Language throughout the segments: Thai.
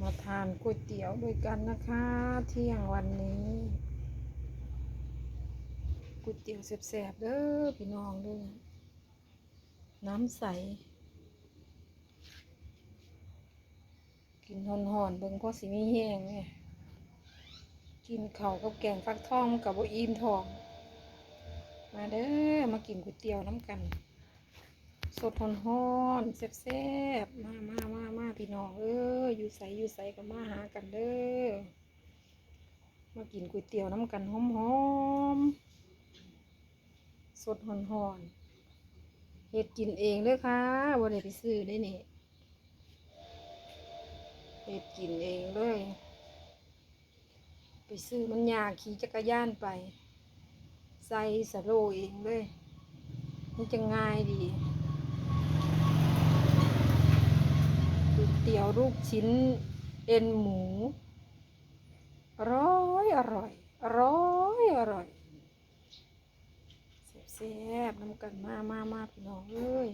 มาทานก๋วยเตี๋ยวด้วยกันนะคะ เที่ยงวันนี้ก๋วยเตี๋ยวแซ่บๆเด้อพี่น้องด้อน้ำใส กินหอนๆเบิ่งพอสิมีแห้งเนี่ยกินข้าวกับแกงฟักทองกับบ่อิ่มทอง มาเด้อมากินก๋วยเตี๋ยวน้ำกัน สดหอนหอนๆแซ่บๆมามามามาพี่น้องเอ้ยอยู่ใสอยู่ใสก็มาหากันเด้อมากินก๋วยเตี๋ยวน้ำกันหอมๆสดหอนหอนๆเฮ็ดกินเองเด้อค่ะบ่ได้ไปซื้อได้นี่เฮ็ดกินเองเลย ไปซื้อมันยากขี่จักรยานไป ใส่สโลเองเลยมันจะง่ายดี ก๋วย เตี๋ยวลูกชิ้นเอ็นหมูอร่อยอร่อยอร่อยอร่อยแซ่บๆน้ำกันมามามาพี่น้องเอ้ย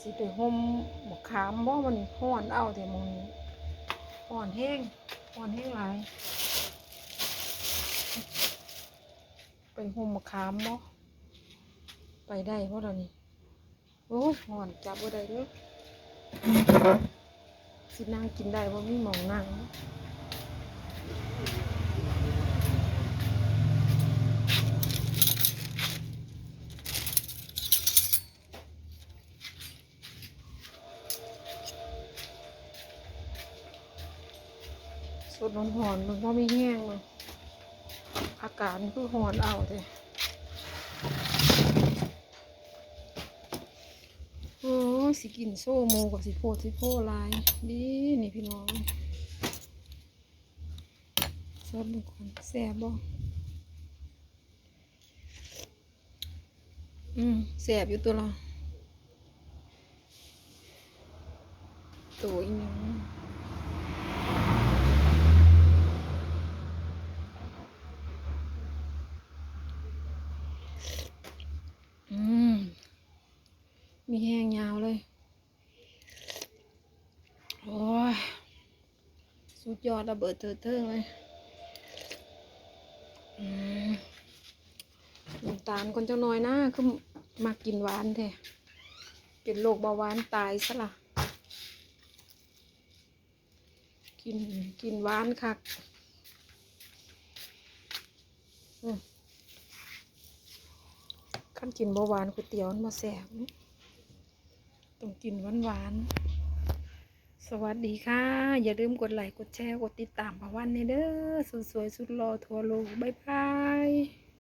สิไปห่มหมกขามบ่มันห้อนเอาแต่มองนี้ห้อนแห้งห้อนแห้งหลายไปห่มหมกขามบ่ไปได้บ่ตอนนี้โอ้ห้อนจับบ่ได้เด้อ สินั่งกินได้ว่ามีหมองนั่งสดหอนมันก็ไม่แห้งเลยอากาศมันคือหอนเอาเลยโอ้ย สิกินโซ่โมกับสิโพดสิโพลายดีนี่พี่น้องซอสบุกคนแซ่บบ่อืมแซ่บอยู่ตัวละตัวอีหยังอืม มีแห้งยาวเลย โอ้ย สุดยอดระเบิดเถิดเทิงเลยน้ำตาลคนจังน้อยนะคือมากินหวานแท้เป็นโรคเบาหวานตายซะละกินกินหวานคักขั้นกินเบาหวานก๋วยเตี๋ยวมันมาแสบ ต้องกินหวานหวานๆ สวัสดีค่ะ อย่าลืมกดไลค์ กดแชร์ กดติดตามปะวันในเด้อสวยสุดหล่อทั่วโลก บ๊ายบาย